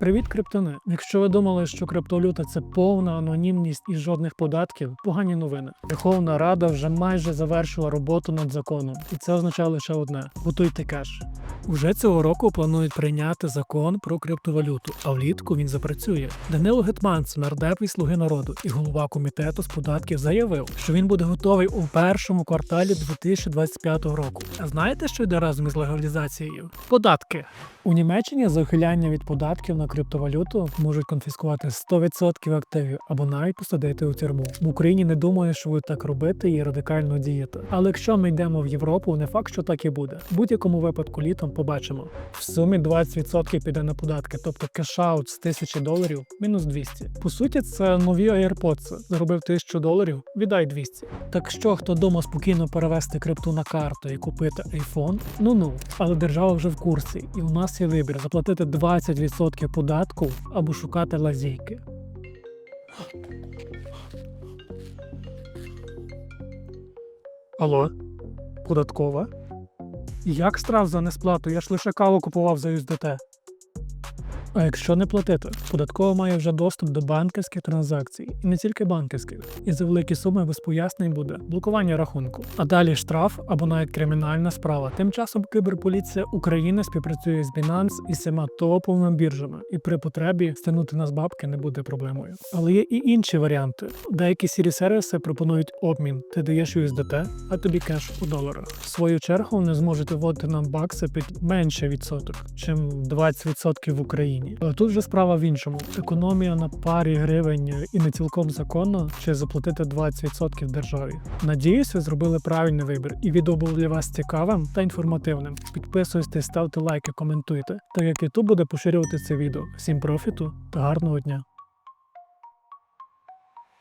Привіт, криптони! Якщо ви думали, що криптовалюта це повна анонімність і жодних податків, погані новини. Верховна Рада вже майже завершила роботу над законом, і це означає лише одне: готуйте кеш. Уже цього року планують прийняти закон про криптовалюту, а влітку він запрацює. Данило Гетманцев, нардеп і слуги народу, і голова комітету з податків заявив, що він буде готовий у першому кварталі 2025 року. А знаєте, що йде разом із легалізацією? Податки. У Німеччині за ухиляння від податків на криптовалюту можуть конфіскувати 100% активів або навіть посадити у тюрму. В Україні не думаю, що будуть так робити і радикально діяти. Але якщо ми йдемо в Європу, не факт, що так і буде. В будь-якому випадку літом побачимо. В сумі 20% піде на податки, тобто кешаут з 1000 доларів мінус 200. По суті, це нові AirPods. Заробив 1000 доларів, віддай 200. Так що, хто дома спокійно перевести крипту на карту і купити iPhone, ну ну, але держава вже в курсі, і у нас є вибір заплатити 20% податку або шукати лазійки. Алло, податкова? Як штраф за несплату? Я ж лише каву купував за USDT. А якщо не платити, податкова має вже доступ до банківських транзакцій, і не тільки банківських. І за великі суми без пояснень буде блокування рахунку. А далі штраф або навіть кримінальна справа. Тим часом кіберполіція України співпрацює з Binance і всіма топовими біржами, і при потребі стягнути нас бабки не буде проблемою. Але є і інші варіанти. Деякі сірі сервіси пропонують обмін. Ти даєш USDT, а тобі кеш у доларах. В свою чергу вони зможуть вводити нам бакси під менше відсоток, чим 20% в Україні. Але тут вже справа в іншому: економія на парі гривень і не цілком законно, чи заплатити 20% державі. Надіюсь, ви зробили правильний вибір, і відео було для вас цікавим та інформативним. Підписуйтесь, ставте лайки, коментуйте, так як YouTube буде поширювати це відео. Всім профіту та гарного дня!